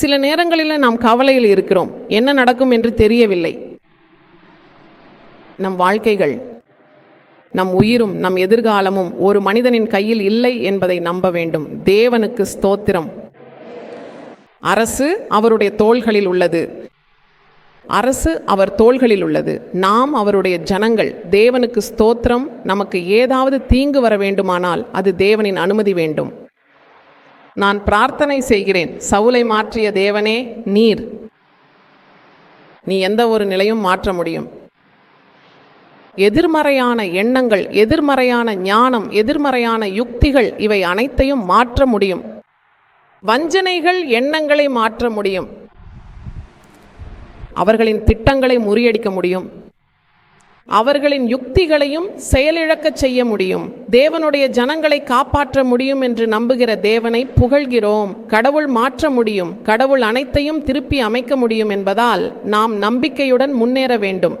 சில நேரங்களில் நாம் கவலையில் இருக்கிறோம். என்ன நடக்கும் என்று தெரியவில்லை. நம் வாழ்க்கைகள் நம் உயிரும் நம் எதிர்காலமும் ஒரு மனிதனின் கையில் இல்லை என்பதை நம்ப வேண்டும். தேவனுக்கு ஸ்தோத்திரம். அரசு அவருடைய தோள்களில் உள்ளது. அரசு அவர் தோள்களில் உள்ளது. நாம் அவருடைய ஜனங்கள். தேவனுக்கு ஸ்தோத்திரம். நமக்கு ஏதாவது தீங்கு வர வேண்டுமானால் அது தேவனின் அனுமதி வேண்டும். நான் பிரார்த்தனை செய்கிறேன். சவுலை மாற்றிய தேவனே நீர். நீ எந்த ஒரு நிலையும் மாற்ற முடியும். எதிர்மறையான எண்ணங்கள் எதிர்மறையான ஞானம் எதிர்மறையான யுக்திகள் இவை அனைத்தையும் மாற்ற முடியும். வஞ்சனைகள் எண்ணங்களை மாற்ற முடியும். அவர்களின் திட்டங்களை முறியடிக்க முடியும். அவர்களின் யுக்திகளையும் செயலிழக்கச் செய்ய முடியும். தேவனுடைய ஜனங்களை காப்பாற்ற முடியும் என்று நம்புகிற தேவனை புகழ்கிறோம். கடவுள் மாற்ற முடியும். கடவுள் அனைத்தையும் திருப்பி அமைக்க முடியும் என்பதால் நாம் நம்பிக்கையுடன் முன்னேற வேண்டும்.